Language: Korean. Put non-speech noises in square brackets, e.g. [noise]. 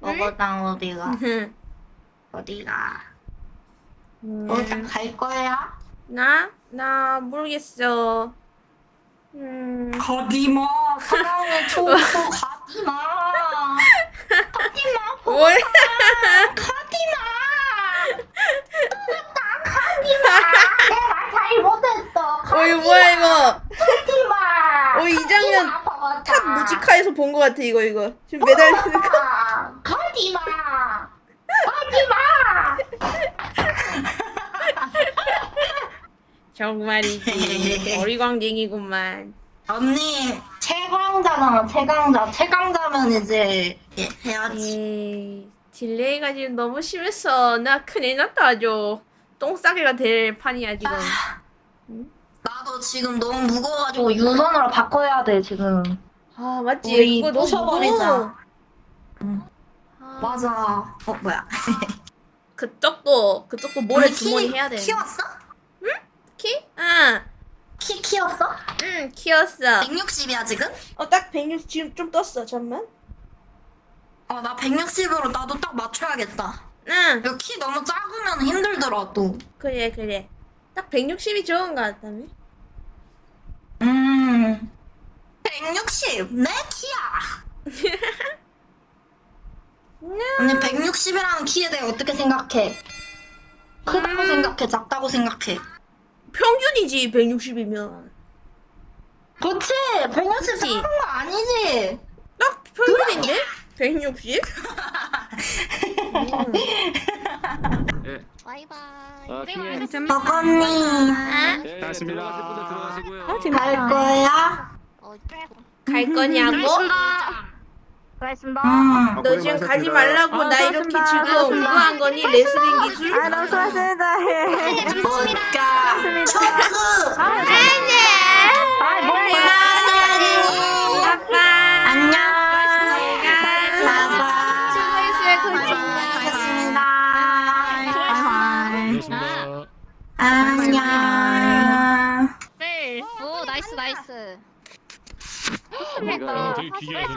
먹어당 어디가? 어디가? 어디 갈 거야? 나? 나 모르겠어. 음. 가지마 사랑의 초코 가지마 가지마 뭘? 가지마 내가 잘 못했어 어, 이거 뭐야, 이거? 가지마 어, 이 장면 탑 무지카에서 본 것 같아, 이거, 이거. 지금 매달리는 거. 가지마 가지마 정말이지. 어리광쟁이구만. 언니 최강자잖아 최강자 최강자면 이제 예, 해야지 에이, 딜레이가 지금 너무 심했어. 나 큰일 났다, 아주. 똥싸개가 될 판이야, 지금. 나도 지금 너무 무거워가지고 유선으로 바꿔야 돼 지금 아, 맞지? 우리 그거 너무 부숴버리자. 무거워. 응. 아, 맞아 어 뭐야 [laughs] 그쪽도, 그쪽도 모래 주머니 키 해야 돼. 키웠어? 키? 응. 키 키웠어? 응, 키웠어. 160이야 지금? 어, 딱 160 지금 좀 떴어, 잠만. 어나 160으로 나도 딱 맞춰야겠다 응, 이거 키 너무 작으면 힘들더라 또 그래, 그래. 딱 160이 좋은 것 같다며? 음. 160! 내 키야! [laughs] 언니 160이라는 키에 대해 어떻게 생각해? 크다고 음. 생각해? 작다고 생각해? 평균이지, 160이면. 그렇지! 160 그치. 작은 거 아니지? 딱 평균인데? 160? 음. 예. [laughs] 바이바이. 아, 네. 버거니 아? 예, 고맙습니다. 들어가실 분들 들어가시고요. 갈 거야? 어, 갈 거냐고? 수고하셨습니다. 응. 너 지금 가지 말라고 아, 나 이렇게 지금 그거 한 거니? 레슬링 기술? 아, 너무 수고하셨습니다. 뭘까? 초크! 아, 뭐야? 아빠. 안녕! 수고했어요. 고맙습니다. 안녕. 네. 오, 나이스, 나이스. 어, 되게 기괴하시네.